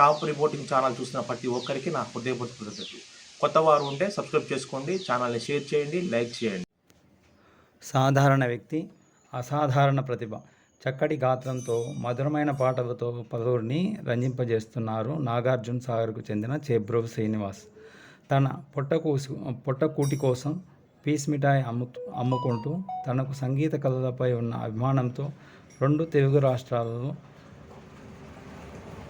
Shop reporting channel చూసిన ప్రతి ఒక్కరికి నా హృదయపూర్వక కృతజ్ఞతలు కొత్త వారు ఉంటే సబ్స్క్రైబ్ చేసుకోండి ఛానల్ని షేర్ చేయండి లైక్ చేయండి. సాధారణ వ్యక్తి అసాధారణ ప్రతిభ. చక్కటి గాత్రంతో మధురమైన పాటలతో పలువురిని రంజింపజేస్తున్నారు నాగార్జున సాగర్కు చెందిన చేబ్రో శ్రీనివాస్. తన పొట్టకూసు పొట్టకూటి కోసం పీస్ మిఠాయి అమ్ము అమ్ముకుంటూ తనకు సంగీత కళలపై ఉన్న అభిమానంతో రెండు తెలుగు రాష్ట్రాలలో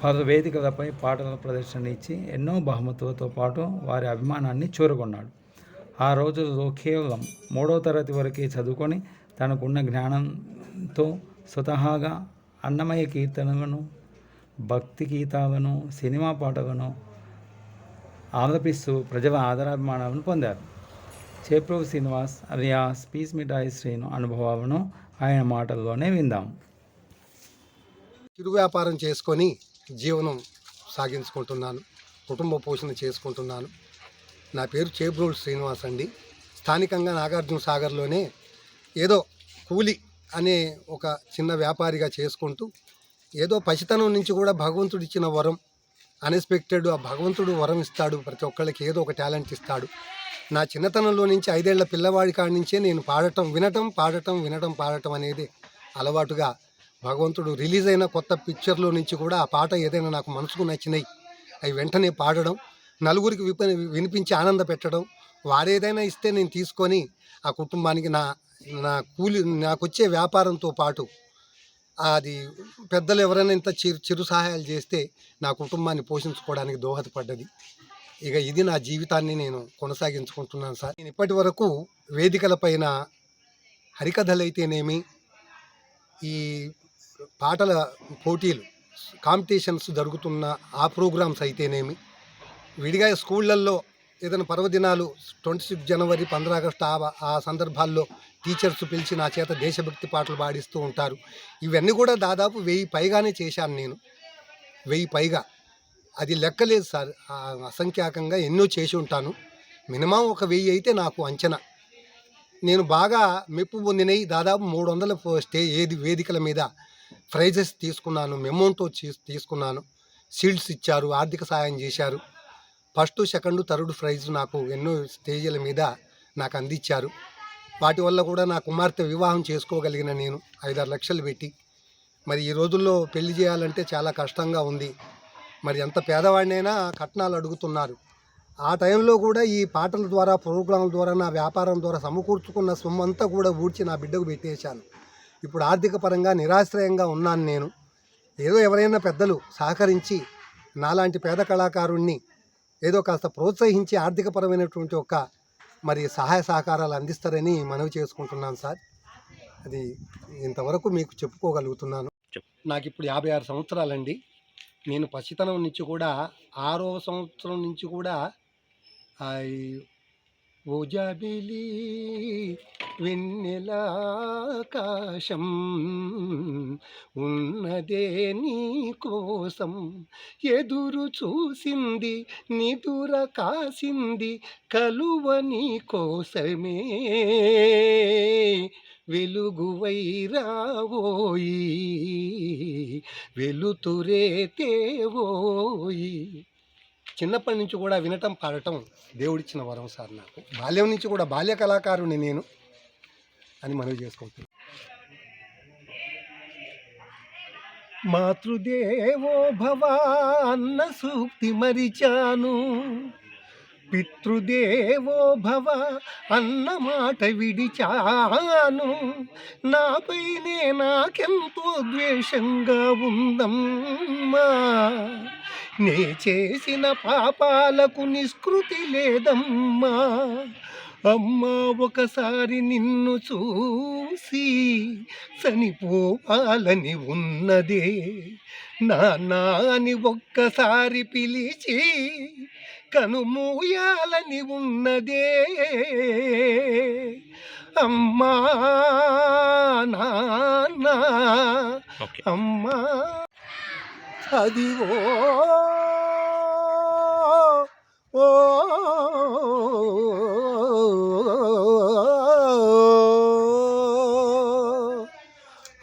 పలు వేదికలపై పాటల ప్రదర్శన ఇచ్చి ఎన్నో బహుమతులతో పాటు వారి అభిమానాన్ని చూరగొన్నాడు. ఆ రోజుల్లో కేవలం మూడో తరగతి వరకే చదువుకొని తనకున్న జ్ఞానంతో స్వతహాగా అన్నమయ కీర్తనలను భక్తి గీతాలను సినిమా పాటలను ఆలపిస్తూ ప్రజల ఆదరాభిమానాలను పొందారు. చేప్రభు శ్రీనివాస్ అలియాస్ పీస్ మిఠాయి శ్రీను అనుభవాలను ఆయన మాటల్లోనే విందాం. చిరు వ్యాపారం చేసుకొని జీవనం సాగించుకుంటున్నాను కుటుంబ పోషణ చేసుకుంటున్నాను. నా పేరు చేబ్రోల్ శ్రీనివాస్ అండి. స్థానికంగా నాగార్జున సాగర్లోనే ఏదో కూలి అనే ఒక చిన్న వ్యాపారిగా చేసుకుంటూ ఏదో పసితనం నుంచి కూడా భగవంతుడు ఇచ్చిన వరం అన్ఎక్స్పెక్టెడ్ ఆ భగవంతుడు వరం ఇస్తాడు ప్రతి ఒక్కళ్ళకి ఏదో ఒక టాలెంట్ ఇస్తాడు. నా చిన్నతనంలో నుంచి ఐదేళ్ళ పిల్లవాడి కాడి నుంచే నేను పాడటం వినటం పాడటం వినటం పాడటం అనేది అలవాటుగా భగవంతుడు రిలీజ్ అయిన కొత్త పిక్చర్లో నుంచి కూడా ఆ పాట ఏదైనా నాకు మనసుకు నచ్చినాయి. అవి వెంటనే పాడడం నలుగురికి విప వినిపించి ఆనంద పెట్టడం వారేదైనా ఇస్తే నేను తీసుకొని ఆ కుటుంబానికి నా నా కూలి నాకు వచ్చే వ్యాపారంతో పాటు అది పెద్దలు ఎవరైనా ఇంత చిరు చిరు సహాయాలు చేస్తే నా కుటుంబాన్ని పోషించుకోవడానికి దోహదపడ్డది. ఇక ఇది నా జీవితాన్ని నేను కొనసాగించుకుంటున్నాను సార్. నేను ఇప్పటి వరకు వేదికలపైన హరికథలైతేనేమి ఈ పాటల పోటీలు కాంపిటీషన్స్ జరుగుతున్న ఆ ప్రోగ్రామ్స్ అయితేనేమి? విడిగా స్కూళ్ళల్లో ఏదైనా పర్వదినాలు ట్వంటీ సిక్స్ జనవరి పంద్రా ఆగస్టు ఆ ఆ సందర్భాల్లో టీచర్స్ పిలిచి నా చేత దేశభక్తి పాటలు పాడిస్తూ ఉంటారు. ఇవన్నీ కూడా దాదాపు వెయ్యి పైగానే చేశాను నేను. వెయ్యి పైగా. అది లెక్కలేదు సార్. అసంఖ్యాకంగా ఎన్నో చేసి ఉంటాను. మినిమం ఒక వెయ్యి అయితే నాకు అంచనా. నేను బాగా మెప్పు పొందినవి దాదాపు మూడు వందల స్టే ఏది వేదికల మీద ప్రైజెస్ తీసుకున్నాను మెమోంటో తీసుకున్నాను. షీల్డ్స్ ఇచ్చారు ఆర్థిక సహాయం చేశారు. ఫస్ట్ సెకండ్ థర్డ్ ప్రైజ్ నాకు ఎన్నో స్టేజీల మీద నాకు అందించారు వాటి వల్ల కూడా నా కుమార్తె వివాహం చేసుకోగలిగిన నేను ఐదారు లక్షలు పెట్టి. మరి ఈ రోజుల్లో పెళ్ళి చేయాలంటే చాలా కష్టంగా ఉంది. మరి ఎంత పేదవాడినైనా కట్నాలు అడుగుతున్నారు. ఆ టైంలో కూడా ఈ పాటల ద్వారా ప్రోగ్రాంల ద్వారా నా వ్యాపారం ద్వారా సమకూర్చుకున్న సొమ్ము అంతా కూడా ఊడ్చి నా బిడ్డకు పెట్టేశాను. ఇప్పుడు ఆర్థిక పరంగా నిరాశ్రయంగా ఉన్నాను నేను. ఏదో ఎవరైనా పెద్దలు సహకరించి నాలాంటి పేద కళాకారుణ్ణి ఏదో కాస్త ప్రోత్సహించి ఆర్థికపరమైనటువంటి ఒక మరి సహాయ సహకారాలు అందిస్తారని మనవి చేసుకుంటున్నాను సార్. అది ఇంతవరకు మీకు చెప్పుకోగలుగుతున్నాను. నాకు ఇప్పుడు యాభై ఆరు సంవత్సరాలండి. నేను పసితనం నుంచి కూడా ఆరో సంవత్సరం నుంచి కూడా ఉజబిలి వెన్నెలాకాశం ఉన్నదే నీ కోసం ఎదురు చూసింది నిదుర కాసింది కలువ నీ కోసమే. వెలుగువై రావోయి వెలుతురే తేవోయి చిన్నప్పటి నుంచి కూడా వినటం పాడటం దేవుడిచ్చిన వరం సార్ నాకు. బాల్యం నుంచి కూడా బాల్య కళాకారుని నేను అని మనవి చేసుకుంటున్నాను. మాతృదేవో భవ అన్న సూక్తి మరిచాను. పితృదేవో భవ అన్న మాట విడిచాను. నాపైనే నాకెంతో ద్వేషంగా ఉందమ్మా. నే చేసిన పాపాలకు నిష్కృతి లేదమ్మా. అమ్మా ఒకసారి నిన్ను చూసి చనిపోవాలని ఉన్నదే. నాన్నా అని ఒక్కసారి పిలిచి కనుమూయాలని ఉన్నదే. అమ్మా నాన్న అమ్మా. అదివో ఓ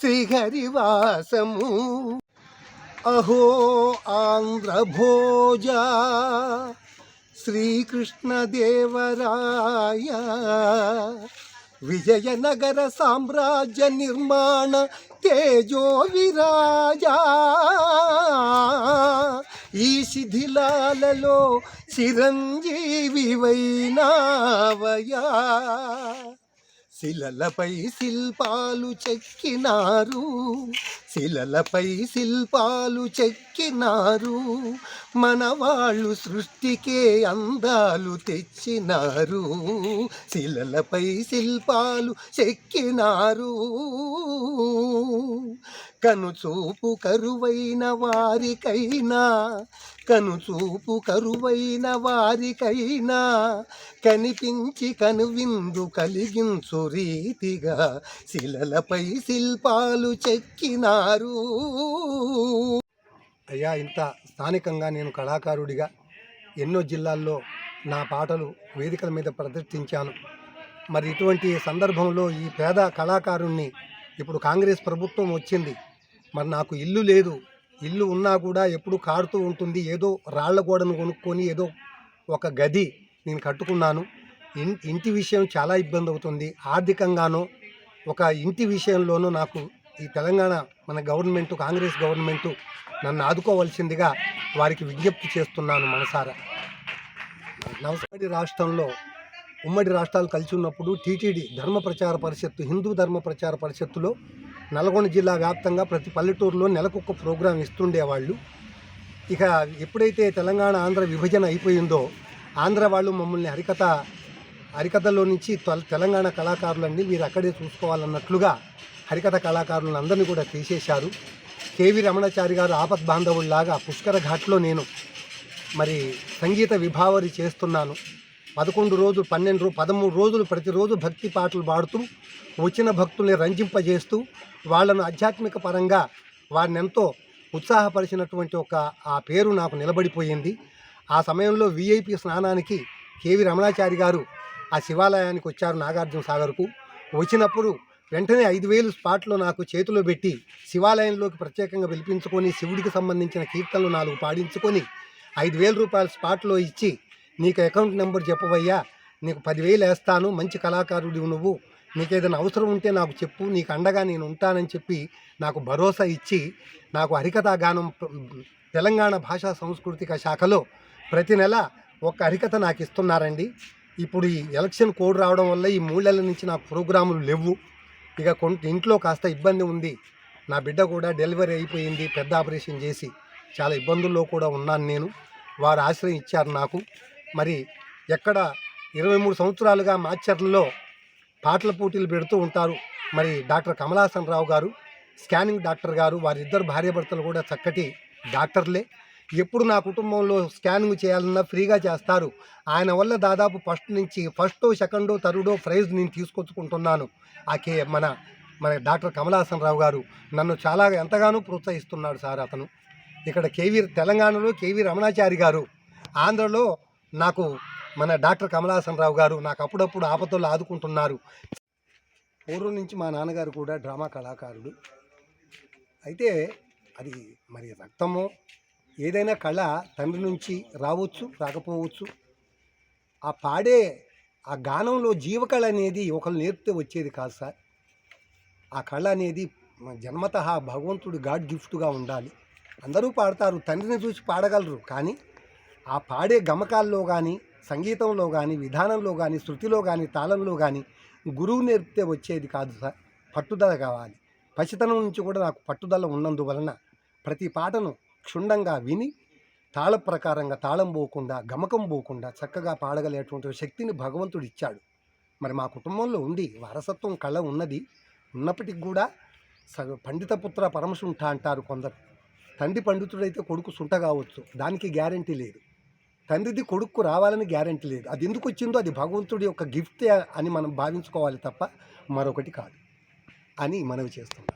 శ్రీహరివాసము. అహో ఆంధ్రభోజ శ్రీకృష్ణదేవరాయ. విజయనగర సామ్రాజ్య నిర్మాణ తేజో విరాజా ఈ శిథిలాలలో చిరంజీవి వైనావయా శిలలపై శిల్పాలు చెక్కినారు. శిలలపై శిల్పాలు చెక్కినారు. మన వాళ్ళు సృష్టికే అందాలు తెచ్చినారు. శిలలపై శిల్పాలు చెక్కినారు. కనుచూపు కరువైన వారికైనా కనుచూపు కరువైన వారికైనా కనిపించి కనువిందు కలిగించు రీతిగా శిలలపై శిల్పాలు చెక్కినారు అయ్యా ఇంత స్థానికంగా నేను కళాకారుడిగా ఎన్నో జిల్లాల్లో నా పాటలు వేదికల మీద ప్రదర్శించాను. మరి ఇటువంటి సందర్భంలో ఈ పేద కళాకారుణ్ణి ఇప్పుడు కాంగ్రెస్ ప్రభుత్వం వచ్చింది. మరి నాకు ఇల్లు లేదు. ఇల్లు ఉన్నా కూడా ఎప్పుడు కాడుతూ ఉంటుంది. ఏదో రాళ్ళ గోడను కొనుక్కొని ఏదో ఒక గది నేను కట్టుకున్నాను. ఇన్ ఇంటి విషయం చాలా ఇబ్బంది అవుతుంది. ఆర్థికంగానో ఒక ఇంటి విషయంలోనూ నాకు ఈ తెలంగాణ మన గవర్నమెంట్ కాంగ్రెస్ గవర్నమెంట్ నన్ను ఆదుకోవాల్సిందిగా వారికి విజ్ఞప్తి చేస్తున్నాను మనసారా. నవసారి రాష్ట్రంలో ఉమ్మడి రాష్ట్రాలు కలిసి ఉన్నప్పుడు టీటీడీ ధర్మ ప్రచార పరిషత్తు హిందూ ధర్మ ప్రచార పరిషత్తులో నల్గొండ జిల్లా వ్యాప్తంగా ప్రతి పల్లెటూరులో నెలకొక ప్రోగ్రాం ఇస్తుండేవాళ్ళు. ఇక ఎప్పుడైతే తెలంగాణ ఆంధ్ర విభజన అయిపోయిందో ఆంధ్ర వాళ్ళు మమ్మల్ని హరికథ హరికథలో నుంచి తెల- తెలంగాణ కళాకారులన్నీ మీరు అక్కడే చూసుకోవాలన్నట్లుగా హరికథ కళాకారులను అందరినీ కూడా తీసేశారు. కేవి రమణాచారి గారు ఆపద్ బాంధవుల్లాగా పుష్కర ఘాట్లో నేను మరి సంగీత విభావరి చేస్తున్నాను. పదకొండు రోజులు పన్నెండు రోజు పదమూడు రోజులు ప్రతిరోజు భక్తి పాటలు పాడుతూ వచ్చిన భక్తుల్ని రంజింపజేస్తూ వాళ్ళను ఆధ్యాత్మిక పరంగా వారిని ఎంతో ఉత్సాహపరిచినటువంటి ఒక ఆ పేరు నాకు నిలబడిపోయింది. ఆ సమయంలో విఐపి స్నానానికి కేవి రమణాచారి గారు ఆ శివాలయానికి వచ్చారు నాగార్జున సాగర్కు. వచ్చినప్పుడు వెంటనే ఐదు వేలు స్పాట్లో నాకు చేతిలో పెట్టి శివాలయంలోకి ప్రత్యేకంగా పిలిపించుకొని శివుడికి సంబంధించిన కీర్తనలు నాలుగు పాడించుకొని ఐదు వేల రూపాయలు స్పాట్లో ఇచ్చి నీకు అకౌంట్ నెంబర్ చెప్పవయ్యా నీకు పదివేలు వేస్తాను మంచి కళాకారుడివి నువ్వు నీకు ఏదైనా అవసరం ఉంటే నాకు చెప్పు నీకు అండగా నేను ఉంటానని చెప్పి నాకు భరోసా ఇచ్చి నాకు హరికథా గానం తెలంగాణ భాషా సాంస్కృతిక శాఖలో ప్రతి నెల ఒక హరికథ నాకు ఇస్తున్నారండి. ఇప్పుడు ఈ ఎలక్షన్ కోడ్ రావడం వల్ల ఈ మూడేళ్ళ నుంచి నాకు ప్రోగ్రాములు లేవు. ఇక కొంత ఇంట్లో కాస్త ఇబ్బంది ఉంది. నా బిడ్డ కూడా డెలివరీ అయిపోయింది. పెద్ద ఆపరేషన్ చేసి చాలా ఇబ్బందుల్లో కూడా ఉన్నాను నేను. వారు ఆశ్రయం ఇచ్చారు నాకు. మరి ఎక్కడ ఇరవై మూడు సంవత్సరాలుగా మాచర్లలో పాటల పోటీలు పెడుతూ ఉంటారు. మరి డాక్టర్ కమలాసన్ రావు గారు స్కానింగ్ డాక్టర్ గారు వారిద్దరు భార్యాభర్తలు కూడా చక్కటి డాక్టర్లే. ఎప్పుడు నా కుటుంబంలో స్కానింగ్ చేయాలన్నా ఫ్రీగా చేస్తారు. ఆయన వల్ల దాదాపు ఫస్ట్ నుంచి ఫస్టో సెకండో థర్డో ప్రైజ్ నేను తీసుకొచ్చుకుంటున్నాను. ఆకే మన మన డాక్టర్ కమలాసన్ రావు గారు నన్ను చాలా ఎంతగానో ప్రోత్సహిస్తున్నాడు సార్ అతను. ఇక్కడ కేవీ తెలంగాణలో కేవీ రమణాచారి గారు ఆంధ్రలో నాకు మన డాక్టర్ కమలాసన్ రావు గారు నాకు అప్పుడప్పుడు ఆపదలు ఆదుకుంటున్నారు. పూర్వం నుంచి మా నాన్నగారు కూడా డ్రామా కళాకారుడు అయితే అది మరి రక్తమో ఏదైనా కళ తండ్రి నుంచి రావచ్చు రాకపోవచ్చు. ఆ పాడే ఆ గానంలో జీవకళ అనేది ఒకరు నేర్పితే వచ్చేది కాదు సార్. ఆ కళ అనేది జన్మత భగవంతుడు గాడ్ గిఫ్ట్గా ఉండాలి. అందరూ పాడతారు తండ్రిని చూసి పాడగలరు. కానీ ఆ పాడే గమకాల్లో కానీ సంగీతంలో కానీ విధానంలో కానీ శృతిలో కానీ తాళంలో కానీ గురువు నేర్పితే వచ్చేది కాదు సార్. పట్టుదల కావాలి. పసితనం నుంచి కూడా నాకు పట్టుదల ఉన్నందువలన ప్రతి పాటను క్షుణ్ణంగా విని తాళ ప్రకారంగా తాళం పోకుండా గమకం పోకుండా చక్కగా పాడగలేటువంటి శక్తిని భగవంతుడు ఇచ్చాడు. మరి మా కుటుంబంలో ఉంది వారసత్వం కళ ఉన్నది. ఉన్నప్పటికి కూడా స- పండిత పుత్ర పరమశుంఠ అంటారు కొందరు. తండ్రి పండితుడైతే కొడుకు సుంట కావచ్చు దానికి గ్యారంటీ లేదు. తండ్రిది కొడుకు రావాలని గ్యారంటీ లేదు. అది ఎందుకు వచ్చిందో అది భగవంతుడి యొక్క గిఫ్ట్ అని మనం భావించుకోవాలి తప్ప మరొకటి కాదు అని మనవి చేస్తాం